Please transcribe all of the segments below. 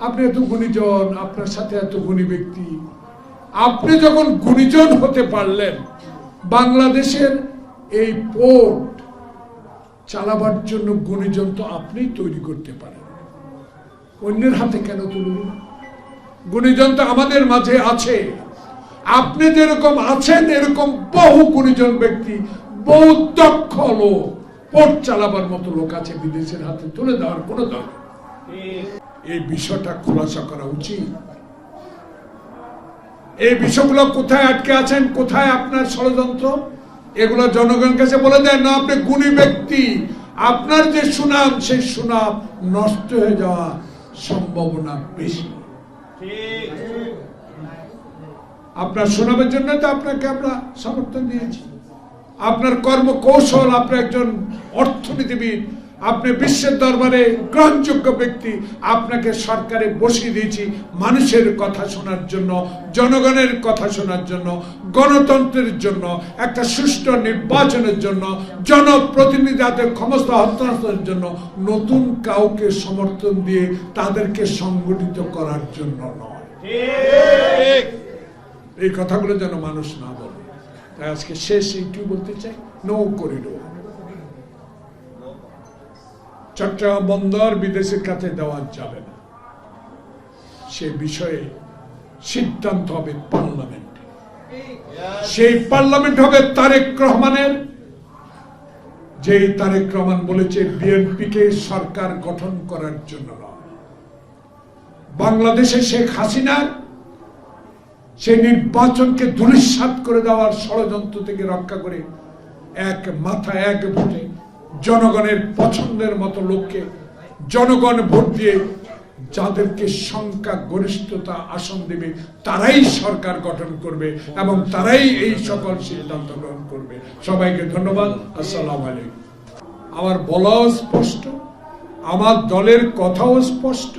আপনি এত গুণীজন, আপনার সাথে এত গুণী ব্যক্তি। আপনি যখন গুণীজন হতে পারলেন, বাংলাদেশের এই পোর্ট চালাবার জন্য গুণীজন তো আপনি তৈরি করতে পারেন। অন্যের হাতে কেন তুলুন? গুণীজন তো আমাদের মাঝে আছে। আপনি যেরকম আছেন, এরকম বহু গুণীজন ব্যক্তি, বহু দক্ষ লোক, পোর্ট চালাবার মতো লোক আছে বিদেশের হাতে, তুলে দেওয়ার কোনো দরকার। এই বিষয়টা খোলাসা করা উচিত। এই বিষয়গুলো কোথায় আটকে আছেন, কোথায় আপনার ষড়যন্ত্র? এগুলো জনগণের কাছে বলে দেন, না, আপনি গুণী ব্যক্তি। আপনার যে সুনাম, সেই সুনাম নষ্ট হয়ে যাওয়া সম্ভাবনা বেশি। আপনার সুনামের জন্য তো আপনাকে আমরা সমর্থন দিয়েছি। আপনার কর্মকৌশল আপনার একজন অর্থনীতিবিদ আপনি বিশ্বের দরবারে গ্রহণযোগ্য ব্যক্তি, আপনাকে সরকারে বসিয়ে দিয়েছি মানুষের কথা শোনার জন্য, জনগণের কথা শোনার জন্য, গণতন্ত্রের জন্য, একটা সুষ্ঠু নির্বাচনের জন্য, জনপ্রতিনিধি হাতে ক্ষমতা হস্তান্তরের জন্য, নতুন কাউকে সমর্থন দিয়ে তাদেরকে সংগঠিত করার জন্য নয়। এই কথাগুলো যেন মানুষ না বলে। তাই আজকে শেষ এইটুকু বলতে চাই? No corridor. চট্টগ্রাম বন্দর বিদেশের কাছে দেওয়া যাবে না। সে বিষয়ে সিদ্ধান্ত হবে পার্লামেন্টে। সেই পার্লামেন্ট হবে তারেক রহমানের। যেই তারেক রহমান বলেছে, বিএনপিকে সরকার গঠন করার জন্য নয়। বাংলাদেশে শেখ হাসিনার সেই নির্বাচনকে ধূলিসাৎ করে দেওয়ার ষড়যন্ত্র থেকে রক্ষা করে এক মাথা, এক ভোটে জনগণের পছন্দের মতো লোককে জনগণ ভোট দিয়ে যাদেরকে সংখ্যা গরিষ্ঠতা আসন দেবে, তারাই সরকার গঠন করবে এবং তারাই এই সকল সিদ্ধান্ত গ্রহণ করবে। সবাইকে ধন্যবাদ। আসসালাম আলাইকুম। আমার বলাও স্পষ্ট, আমার দলের কথাও স্পষ্ট।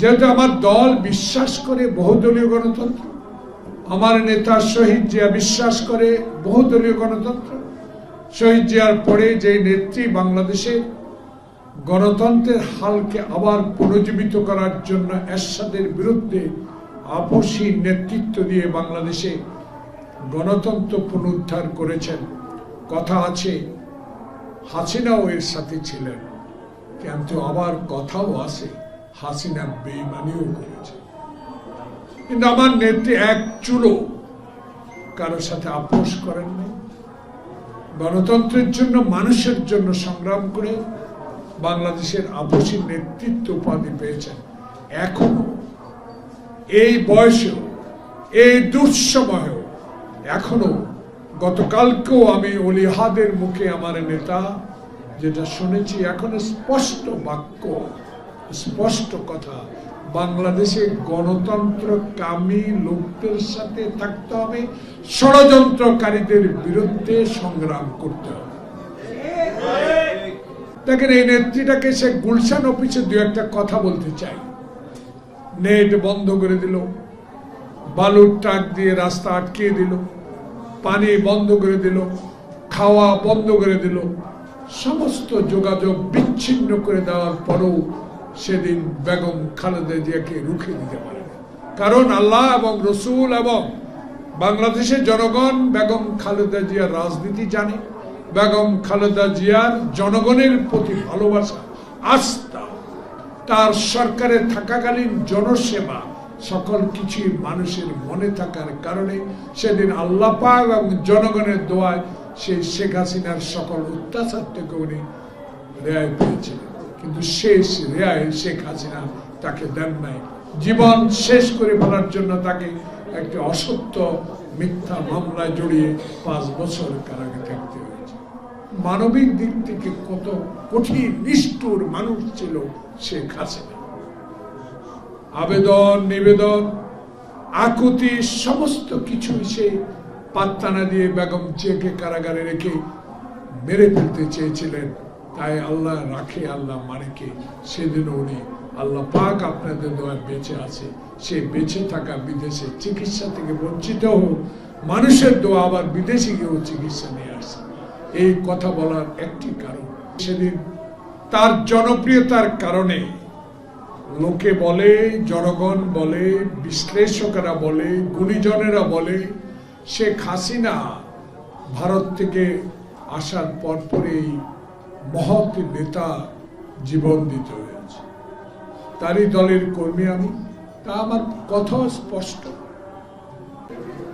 যেহেতু আমার দল বিশ্বাস করে বহুদলীয় গণতন্ত্র, আমার নেতা শহীদ জিয়া বিশ্বাস করে বহুদলীয় গণতন্ত্র শহীদ জিয়ার পরে যে নেত্রী বাংলাদেশে গণতন্ত্রের হালকে আবার পুনর্জীবিত করার জন্য এরশাদের বিরুদ্ধে আপসী নেতৃত্ব দিয়ে বাংলাদেশে গণতন্ত্র পুনরুদ্ধার করেছেন। কথা আছে, হাসিনাও এর সাথে ছিলেন, কিন্তু আবার কথাও আছে, হাসিনা বেইমানিও করেছে। কিন্তু আমার নেত্রী এক চুলো কারোর সাথে আপোষ করেন নাই গণতন্ত্রের জন্য, মানুষের জন্য সংগ্রাম করে বাংলাদেশের আপসী নেতৃত্ব উপাধি পেয়েছেন। এখনও এই বয়সেও, এই দুঃসময়েও, এখনও গতকালকেও আমি অলিহাদের মুখে আমার নেতা, যেটা শুনেছি এখন স্পষ্ট বাক্য স্পষ্ট কথা, বাংলাদেশে গণতন্ত্র কামী লোকদের সাথে থাকতে হবে, ষড়যন্ত্রকারীদের বিরুদ্ধে সংগ্রাম করতে হবে। দেখেন, এই নেত্রীটাকে সে গুলশান অফিসে দু একটা কথা বলতে চাই। নেট বন্ধ করে দিল, বালুর ট্রাক দিয়ে রাস্তা আটকে দিল, পানি বন্ধ করে দিল, খাওয়া বন্ধ করে দিল, সমস্ত যোগাযোগ বিচ্ছিন্ন করে দেওয়ার পরেও সেদিন বেগম খালেদা জিয়াকে রুখে দিতে পারে কারণ আল্লাহ এবং রসুল এবং বাংলাদেশের জনগণ বেগম খালেদা জিয়ার রাজনীতি জানে। বেগম খালেদা জিয়ার জনগণের প্রতি ভালোবাসা, আস্থা, তার সরকারে থাকাকালীন জনসেবা সকল কিছুই মানুষের মনে থাকার কারণে সেদিন আল্লাহ পাক এবং জনগণের দোয়ায় সেই শেখ হাসিনার সকল অত্যাচার থেকে উনি রেয়াই পেয়েছিলেন। কিন্তু শেষ রেয়াই শেখ হাসিনা তাকে দেন নাই। জীবন শেষ করে ফেলার জন্য তাকে একটি অসত্য মিথ্যা মামলায় জড়িয়ে পাঁচ বছর কারাগে থাকতে হয়েছে। মানবিক দিক থেকে কত কঠিন, নিষ্ঠুর মানুষ ছিল শেখ হাসিনা। আবেদন, নিবেদন, আকুতি, সমস্ত কিছু সে পাত্তানা দিয়ে বেগম চেকে কারাগারে রেখে মেরে ফেলতে চেয়েছিলেন। তাই আল্লাহ রাখে, আল্লাহ মারেকে সেদিন উনি আল্লাহ পাক আপনাদের দোয়া বেঁচে আছে। সে বেঁচে থাকা বিদেশে চিকিৎসা থেকে বঞ্চিত হোক, মানুষের দোয়া আবার বিদেশে গিয়েও চিকিৎসা নিয়ে আসে। এই কথা বলার একটি কারণ, সেদিন তার জনপ্রিয়তার কারণে লোকে বলে, জনগণ বলে, বিশ্লেষকেরা বলে, গুণীজনেরা বলে, শেখ হাসিনা ভারত থেকে আসার পরপরেই মহৎ নেতা জীবন দিতে হয়েছে। তারই দলের কর্মী আমি। তা আমার কথা স্পষ্ট।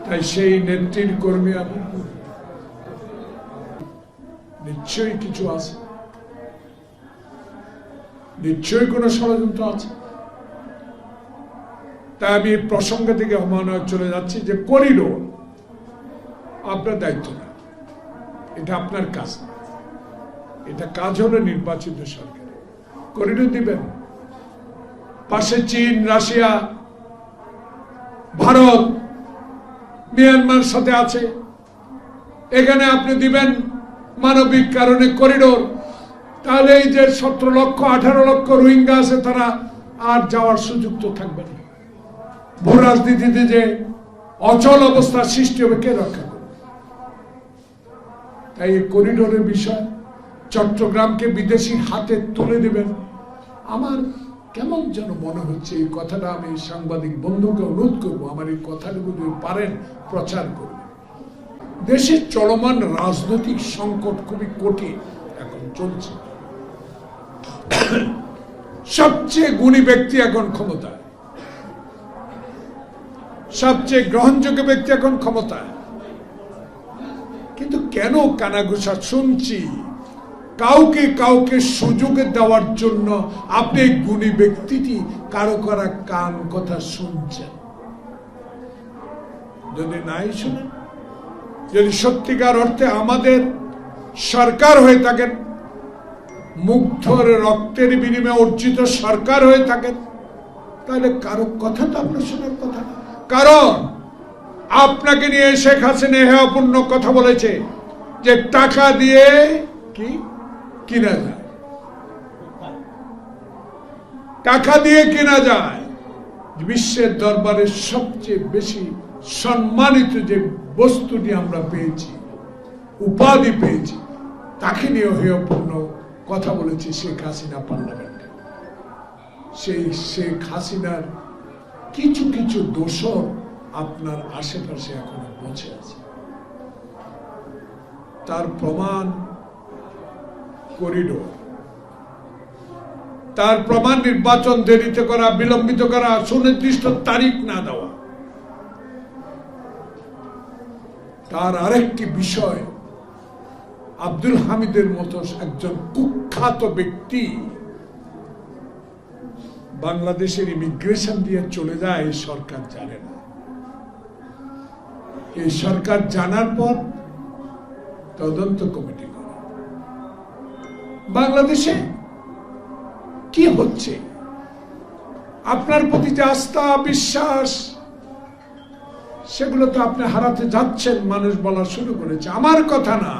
তাই সেই নেত্রীর কর্মী আমি। নিশ্চয়ই কিছু আছে। নিশ্চয়ই কোনো ষড়যন্ত্র আছে। তাই আমি প্রসঙ্গ থেকে অমানয় চলে যাচ্ছি যে করিল। আপনার দায়িত্ব না। এটা আপনার কাজ না। এটা কাজ হলো নির্বাচিত সরকার। করিডোর দিবেন? পাশে চীন, রাশিয়া, ভারত, মিয়ানমার সাথে আছে। এখানে আপনি দিবেন মানবিক কারণে করিডোর। তাহলে এই যে সতেরো লক্ষ, আঠারো লক্ষ রোহিঙ্গা আছে, তারা আর যাওয়ার সুযোগ তো থাকবে না। ভূ রাজনীতিতে যে অচল অবস্থার সৃষ্টি হবে, কে রক্ষা করবে? তাই এই করিডোরের বিষয় চট্টগ্রামকে বিদেশি হাতে তুলে দেবেন। আমার কেমন যেন মনে হচ্ছে এই কথাটা আমি সাংবাদিক বন্ধুকে অনুরোধ করব, আমার এই কথাগুলো যদি পারেন প্রচার করবেন। দেশের চলমান রাজনৈতিক সংকট খুবই কঠিন, এখন চলছে। সবচেয়ে গুণী ব্যক্তি এখন ক্ষমতায়। সবচেয়ে গ্রহণযোগ্য ব্যক্তি এখন ক্ষমতায়। কিন্তু কেন কানাঘুষা শুনছি? কাউকে কাউকে সুযোগ দেওয়ার জন্য আপনি গুণী ব্যক্তিটি, কারও করা কান কথা শুনছেন যদি নাই শুনেন, যদি সত্যিকার অর্থে আমাদের সরকার হয়ে থাকেন, মুগ্ধর রক্তের বিনিময়ে অর্জিত সরকার হয়ে থাকেন, তাহলে কারও কথা তো আপনার শোনার কথা। কারণ আপনাকে নিয়ে শেখ হাসিনা হেয়াপূর্ণ কথা বলেছে যে টাকা দিয়ে কি কিনা যায়? টাকা দিয়ে কিনা যায়? বিশ্বের দরবারে সবচেয়ে বেশি সম্মানিত যে বস্তুটি আমরা পেয়েছি, উপাধি পেয়েছি, তাকে নিয়ে হেয়পূর্ণ কথা বলেছে শেখ হাসিনা পার্লামেন্টে। সেই শেখ হাসিনার কিছু কিছু দোষর আপনার আশেপাশে এখনও বসে আছে। তার প্রমাণ করিডোর। তার প্রমাণ নির্বাচন দেরিতে করা, বিলম্বিত করা, সুনির্দিষ্ট তারিখ না দেওয়া। তার আরেকটি বিষয়, আব্দুল হামিদের মতো একজন কুখ্যাত ব্যক্তি বাংলাদেশের ইমিগ্রেশন দিয়ে চলে যায়, এই সরকার জানে না। এই সরকার জানার পর তদন্ত কমিটি বাংলাদেশে কি হচ্ছে? আপনার প্রতি যে আস্থা, বিশ্বাস, সেগুলো তো আপনি হারাতে যাচ্ছেন, মানুষ বলা শুরু করেছে। আমার কথা না,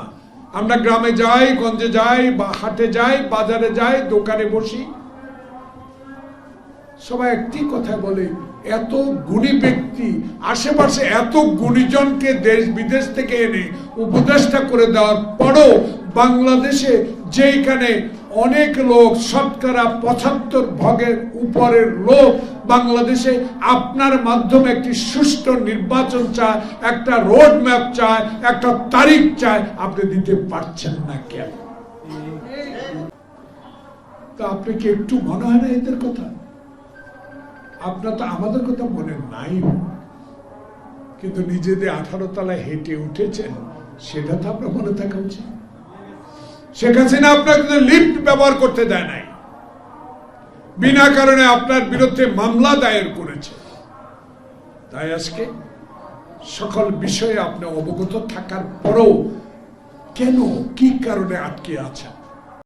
আমরা গ্রামে যাই, গঞ্জে যাই, বা হাটে যাই, বাজারে যাই, দোকানে বসি। সবাই একটি কথা বলে, এত গুণী ব্যক্তি, আশেপাশে এত গুণীজনকে দেশ বিদেশ থেকে এনে উপদেষ্টা করে দেওয়ার পরও বাংলাদেশে যেইখানে অনেক লোক শতকরা পঁচাত্তর ভাগের উপরের লোক বাংলাদেশে আপনার মাধ্যমে একটি সুষ্ঠু নির্বাচন চায়, একটা রোড ম্যাপ চায়, একটা তারিখ চায়, আপনি দিতে পারছেন না কেন? তা আপনি কি একটু মনে হয় না এদের কথা? আপনার তো আমাদের কথা মনে নাই। কিন্তু নিজেদের আঠারো তলায় হেঁটে উঠেছেন, সেটা তো আপনার মনে থাকা উচিত। শেখ হাসিনা আপনাকে লিফট ব্যবহার করতে দেয় নাই। বিনা কারণে আপনার বিরুদ্ধে মামলা দায়ের করেছে। তাই আজকে সকল বিষয়ে আপনি অবগত থাকার পরেও কেন, কি কারণে আটকে আছেন?